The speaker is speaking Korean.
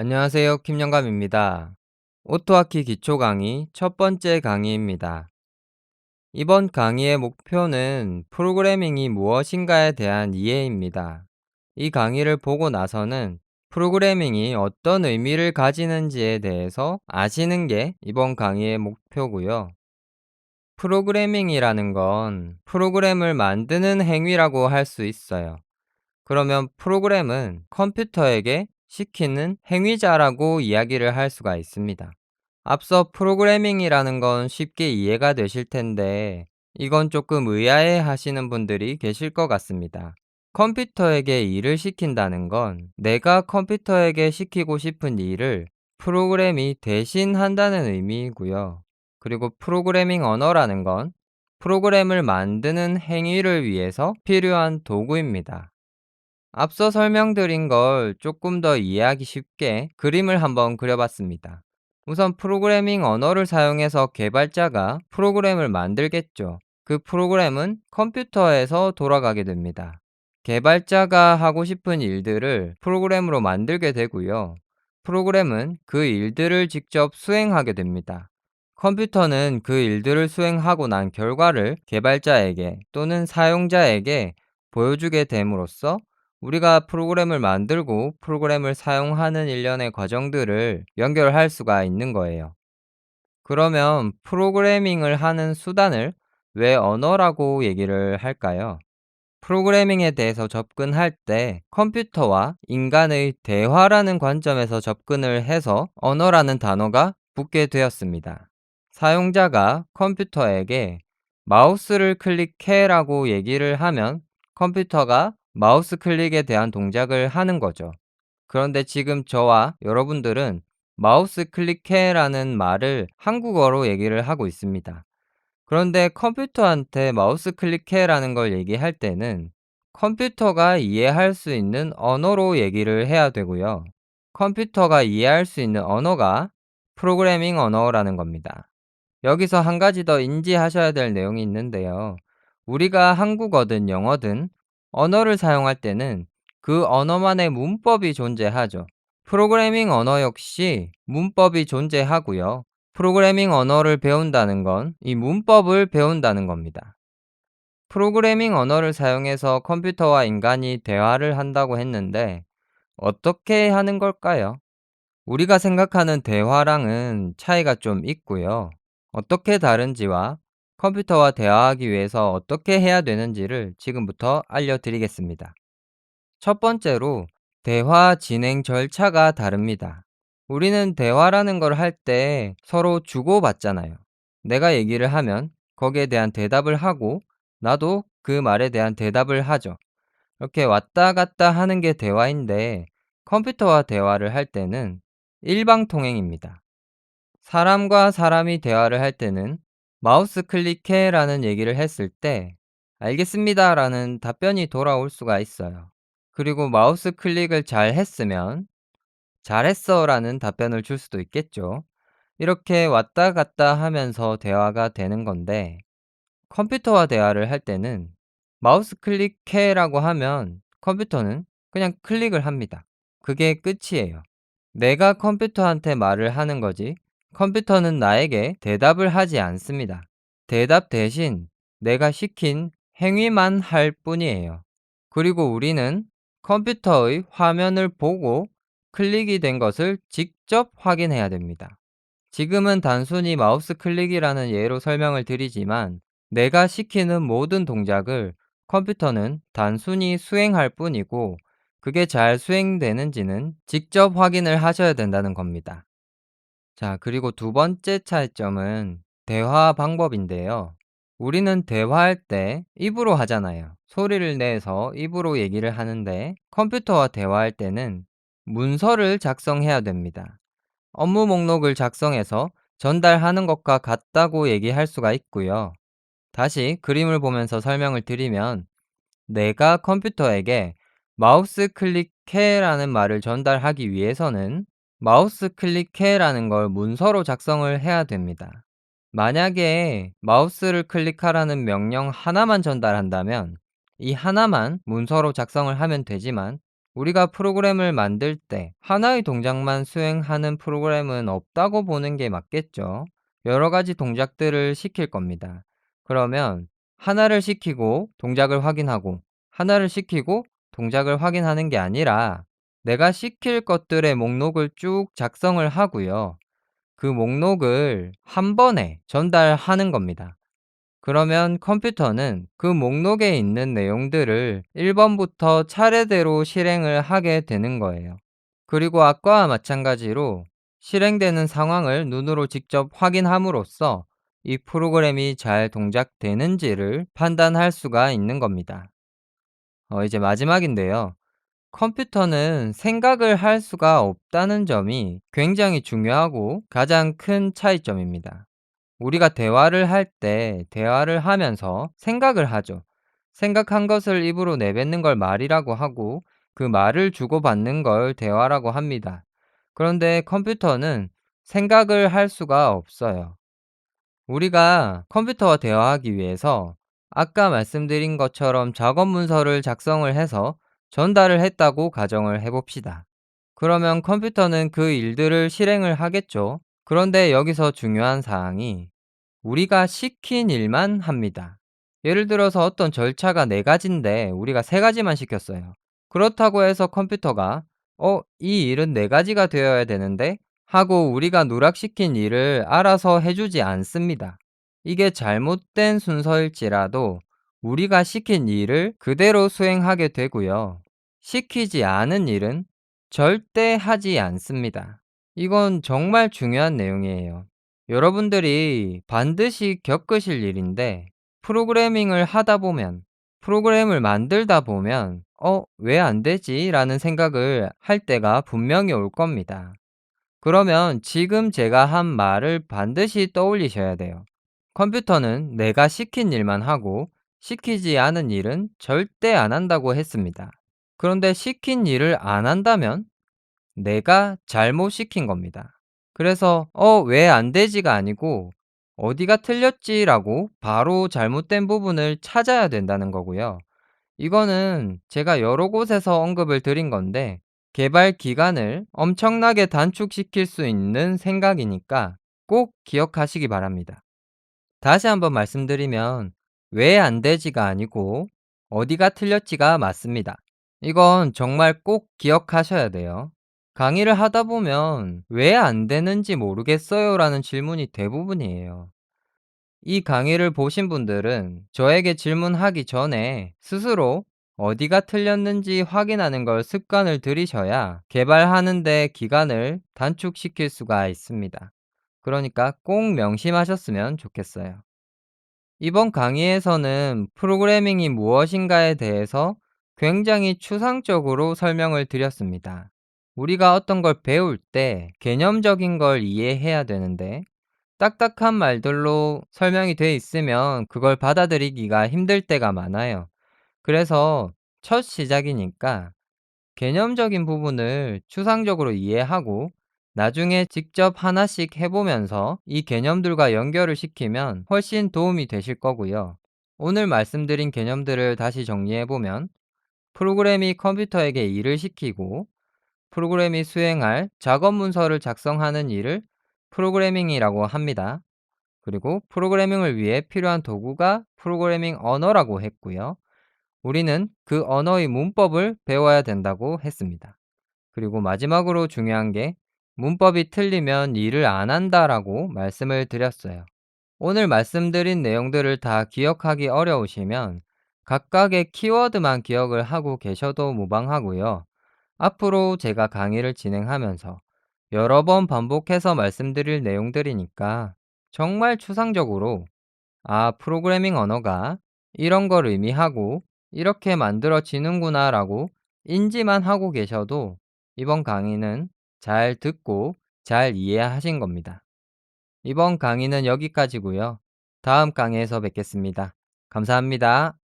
안녕하세요. 김영감입니다. 오토하키 기초 강의 첫 번째 강의입니다. 이번 강의의 목표는 프로그래밍이 무엇인가에 대한 이해입니다. 이 강의를 보고 나서는 프로그래밍이 어떤 의미를 가지는지에 대해서 아시는 게 이번 강의의 목표고요. 프로그래밍이라는 건 프로그램을 만드는 행위라고 할 수 있어요. 그러면 프로그램은 컴퓨터에게 시키는 행위자라고 이야기를 할 수가 있습니다. 앞서 프로그래밍이라는 건 쉽게 이해가 되실 텐데 이건 조금 의아해 하시는 분들이 계실 것 같습니다. 컴퓨터에게 일을 시킨다는 건 내가 컴퓨터에게 시키고 싶은 일을 프로그램이 대신 한다는 의미이고요. 그리고 프로그래밍 언어라는 건 프로그램을 만드는 행위를 위해서 필요한 도구입니다. 앞서 설명드린 걸 조금 더 이해하기 쉽게 그림을 한번 그려봤습니다. 우선 프로그래밍 언어를 사용해서 개발자가 프로그램을 만들겠죠. 그 프로그램은 컴퓨터에서 돌아가게 됩니다. 개발자가 하고 싶은 일들을 프로그램으로 만들게 되고요. 프로그램은 그 일들을 직접 수행하게 됩니다. 컴퓨터는 그 일들을 수행하고 난 결과를 개발자에게 또는 사용자에게 보여주게 됨으로써 우리가 프로그램을 만들고 프로그램을 사용하는 일련의 과정들을 연결할 수가 있는 거예요. 그러면 프로그래밍을 하는 수단을 왜 언어라고 얘기를 할까요? 프로그래밍에 대해서 접근할 때 컴퓨터와 인간의 대화라는 관점에서 접근을 해서 언어라는 단어가 붙게 되었습니다. 사용자가 컴퓨터에게 마우스를 클릭해라고 얘기를 하면 컴퓨터가 마우스 클릭에 대한 동작을 하는 거죠. 그런데 지금 저와 여러분들은 마우스 클릭해라는 말을 한국어로 얘기를 하고 있습니다. 그런데 컴퓨터한테 마우스 클릭해라는 걸 얘기할 때는 컴퓨터가 이해할 수 있는 언어로 얘기를 해야 되고요. 컴퓨터가 이해할 수 있는 언어가 프로그래밍 언어라는 겁니다. 여기서 한 가지 더 인지하셔야 될 내용이 있는데요. 우리가 한국어든 영어든 언어를 사용할 때는 그 언어만의 문법이 존재하죠. 프로그래밍 언어 역시 문법이 존재하고요. 프로그래밍 언어를 배운다는 건 이 문법을 배운다는 겁니다. 프로그래밍 언어를 사용해서 컴퓨터와 인간이 대화를 한다고 했는데 어떻게 하는 걸까요? 우리가 생각하는 대화랑은 차이가 좀 있고요. 어떻게 다른지와 컴퓨터와 대화하기 위해서 어떻게 해야 되는지를 지금부터 알려드리겠습니다. 첫 번째로 대화 진행 절차가 다릅니다. 우리는 대화라는 걸 할 때 서로 주고받잖아요. 내가 얘기를 하면 거기에 대한 대답을 하고 나도 그 말에 대한 대답을 하죠. 이렇게 왔다 갔다 하는 게 대화인데 컴퓨터와 대화를 할 때는 일방통행입니다. 사람과 사람이 대화를 할 때는 마우스 클릭해 라는 얘기를 했을 때 알겠습니다 라는 답변이 돌아올 수가 있어요. 그리고 마우스 클릭을 잘 했으면 잘했어 라는 답변을 줄 수도 있겠죠. 이렇게 왔다 갔다 하면서 대화가 되는 건데 컴퓨터와 대화를 할 때는 마우스 클릭해 라고 하면 컴퓨터는 그냥 클릭을 합니다. 그게 끝이에요. 내가 컴퓨터한테 말을 하는 거지 컴퓨터는 나에게 대답을 하지 않습니다. 대답 대신 내가 시킨 행위만 할 뿐이에요. 그리고 우리는 컴퓨터의 화면을 보고 클릭이 된 것을 직접 확인해야 됩니다. 지금은 단순히 마우스 클릭이라는 예로 설명을 드리지만 내가 시키는 모든 동작을 컴퓨터는 단순히 수행할 뿐이고 그게 잘 수행되는지는 직접 확인을 하셔야 된다는 겁니다. 자, 그리고 두 번째 차이점은 대화 방법인데요. 우리는 대화할 때 입으로 하잖아요. 소리를 내서 입으로 얘기를 하는데 컴퓨터와 대화할 때는 문서를 작성해야 됩니다. 업무 목록을 작성해서 전달하는 것과 같다고 얘기할 수가 있고요. 다시 그림을 보면서 설명을 드리면 내가 컴퓨터에게 마우스 클릭해라는 말을 전달하기 위해서는 마우스 클릭해라는 걸 문서로 작성을 해야 됩니다. 만약에 마우스를 클릭하라는 명령 하나만 전달한다면 이 하나만 문서로 작성을 하면 되지만 우리가 프로그램을 만들 때 하나의 동작만 수행하는 프로그램은 없다고 보는 게 맞겠죠. 여러 가지 동작들을 시킬 겁니다. 그러면 하나를 시키고 동작을 확인하고 하나를 시키고 동작을 확인하는 게 아니라 내가 시킬 것들의 목록을 쭉 작성을 하고요. 그 목록을 한 번에 전달하는 겁니다. 그러면 컴퓨터는 그 목록에 있는 내용들을 1번부터 차례대로 실행을 하게 되는 거예요. 그리고 아까와 마찬가지로 실행되는 상황을 눈으로 직접 확인함으로써 이 프로그램이 잘 동작되는지를 판단할 수가 있는 겁니다. 어, 이제 마지막인데요. 컴퓨터는 생각을 할 수가 없다는 점이 굉장히 중요하고 가장 큰 차이점입니다. 우리가 대화를 할 때 대화를 하면서 생각을 하죠. 생각한 것을 입으로 내뱉는 걸 말이라고 하고 그 말을 주고받는 걸 대화라고 합니다. 그런데 컴퓨터는 생각을 할 수가 없어요. 우리가 컴퓨터와 대화하기 위해서 아까 말씀드린 것처럼 작업 문서를 작성을 해서 전달을 했다고 가정을 해봅시다. 그러면 컴퓨터는 그 일들을 실행을 하겠죠. 그런데 여기서 중요한 사항이 우리가 시킨 일만 합니다. 예를 들어서 어떤 절차가 네 가지인데 우리가 세 가지만 시켰어요. 그렇다고 해서 컴퓨터가 어, 이 일은 네 가지가 되어야 되는데 하고 우리가 누락시킨 일을 알아서 해주지 않습니다. 이게 잘못된 순서일지라도 우리가 시킨 일을 그대로 수행하게 되고요. 시키지 않은 일은 절대 하지 않습니다. 이건 정말 중요한 내용이에요. 여러분들이 반드시 겪으실 일인데 프로그래밍을 하다 보면 프로그램을 만들다 보면 어, 왜 안 되지? 라는 생각을 할 때가 분명히 올 겁니다. 그러면 지금 제가 한 말을 반드시 떠올리셔야 돼요. 컴퓨터는 내가 시킨 일만 하고 시키지 않은 일은 절대 안 한다고 했습니다. 그런데 시킨 일을 안 한다면 내가 잘못 시킨 겁니다. 그래서 어, 왜 안 되지가 아니고 어디가 틀렸지라고 바로 잘못된 부분을 찾아야 된다는 거고요. 이거는 제가 여러 곳에서 언급을 드린 건데 개발 기간을 엄청나게 단축시킬 수 있는 생각이니까 꼭 기억하시기 바랍니다. 다시 한번 말씀드리면 왜 안 되지가 아니고 어디가 틀렸지가 맞습니다. 이건 정말 꼭 기억하셔야 돼요. 강의를 하다 보면 왜 안 되는지 모르겠어요 라는 질문이 대부분이에요. 이 강의를 보신 분들은 저에게 질문하기 전에 스스로 어디가 틀렸는지 확인하는 걸 습관을 들이셔야 개발하는데 기간을 단축시킬 수가 있습니다. 그러니까 꼭 명심하셨으면 좋겠어요. 이번 강의에서는 프로그래밍이 무엇인가에 대해서 굉장히 추상적으로 설명을 드렸습니다. 우리가 어떤 걸 배울 때 개념적인 걸 이해해야 되는데 딱딱한 말들로 설명이 돼 있으면 그걸 받아들이기가 힘들 때가 많아요. 그래서 첫 시작이니까 개념적인 부분을 추상적으로 이해하고 나중에 직접 하나씩 해보면서 이 개념들과 연결을 시키면 훨씬 도움이 되실 거고요. 오늘 말씀드린 개념들을 다시 정리해보면 프로그램이 컴퓨터에게 일을 시키고 프로그램이 수행할 작업 문서를 작성하는 일을 프로그래밍이라고 합니다. 그리고 프로그래밍을 위해 필요한 도구가 프로그래밍 언어라고 했고요. 우리는 그 언어의 문법을 배워야 된다고 했습니다. 그리고 마지막으로 중요한 게 문법이 틀리면 일을 안 한다라고 말씀을 드렸어요. 오늘 말씀드린 내용들을 다 기억하기 어려우시면 각각의 키워드만 기억을 하고 계셔도 무방하고요. 앞으로 제가 강의를 진행하면서 여러 번 반복해서 말씀드릴 내용들이니까 정말 추상적으로 아, 프로그래밍 언어가 이런 걸 의미하고 이렇게 만들어지는구나 라고 인지만 하고 계셔도 이번 강의는 잘 듣고 잘 이해하신 겁니다. 이번 강의는 여기까지고요. 다음 강의에서 뵙겠습니다. 감사합니다.